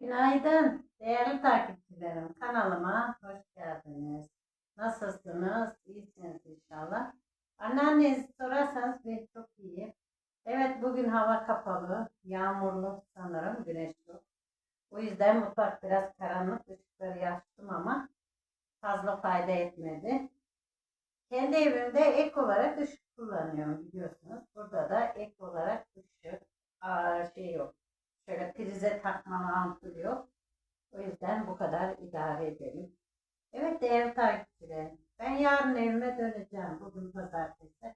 Günaydın değerli takipçilerim. Kanalıma hoş geldiniz. Nasılsınız? İyisiniz inşallah. Anneannenizi sorarsanız ben çok iyiyim. Evet bugün hava kapalı, yağmurlu sanırım, güneş yok. O yüzden mutfak biraz karanlık, ışıkları yaktım ama fazla fayda etmedi. Kendi evimde ek olarak ışık kullanıyorum biliyorsunuz. Burada da ek olarak ışık. Takmalı ampul yok. O yüzden bu kadar idare edelim. Evet değerli takipçilerim. Ben yarın evime döneceğim. Bugün pazartesi.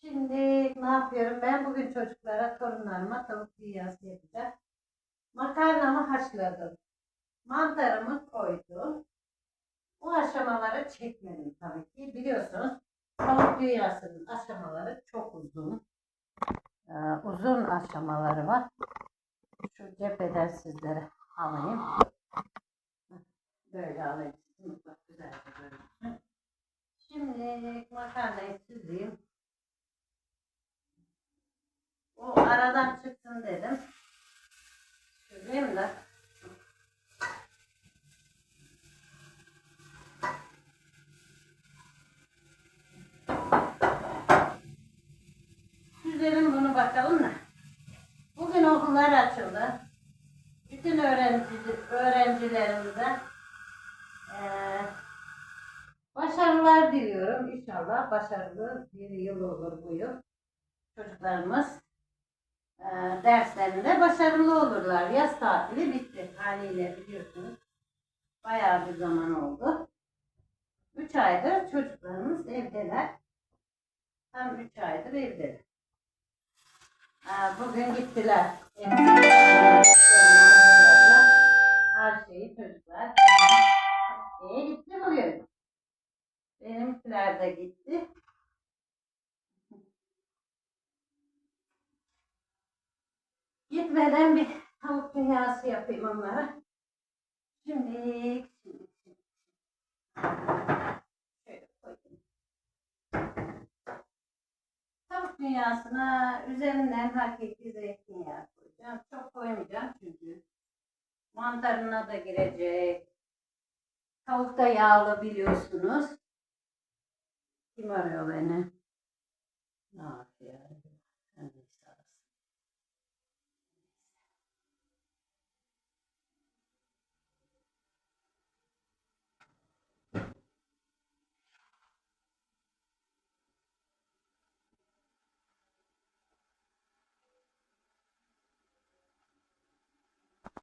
Şimdi ne yapıyorum? Ben bugün çocuklara, torunlarıma tavuk dünyası yapacağım. Makarnamı haşladım. Mantarımı koydum. Bu aşamaları çekmedim tabii ki. Biliyorsunuz tavuk dünyasının aşamaları çok uzun. Ee, uzun aşamaları var. Cepheden sizlere alayım. Böyle alayım. Mutfak güzelce görünsün. Şimdi makarnayı süzeyim. O aradan çıksın dedim. Süzeyim de. Süzelim bunu bakalım da. Bütün öğrenci, öğrencilerimize eee, başarılar diliyorum. İnşallah başarılı bir yıl olur bu yıl. Çocuklarımız eee, derslerinde başarılı olurlar. Yaz tatili bitti haliyle biliyorsunuz. Bayağı bir zaman oldu. 3 aydır çocuklarımız evdeler. Tam 3 aydır evdeler. Ha, bugün gittiler. Hazırladılar. Benimkiler de gitti. Gitmeden bir tavuk dünyası yapayım onlara. Şimdi, şimdi, şimdi. Şöyle koyayım. Tavuk dünyasına üzerinden hakiki zeytinyağı koyacağım. Çok koymayacağım çünkü mantarına da girecek. Tavuk da yağlı biliyorsunuz. Timore va bene? No, sì,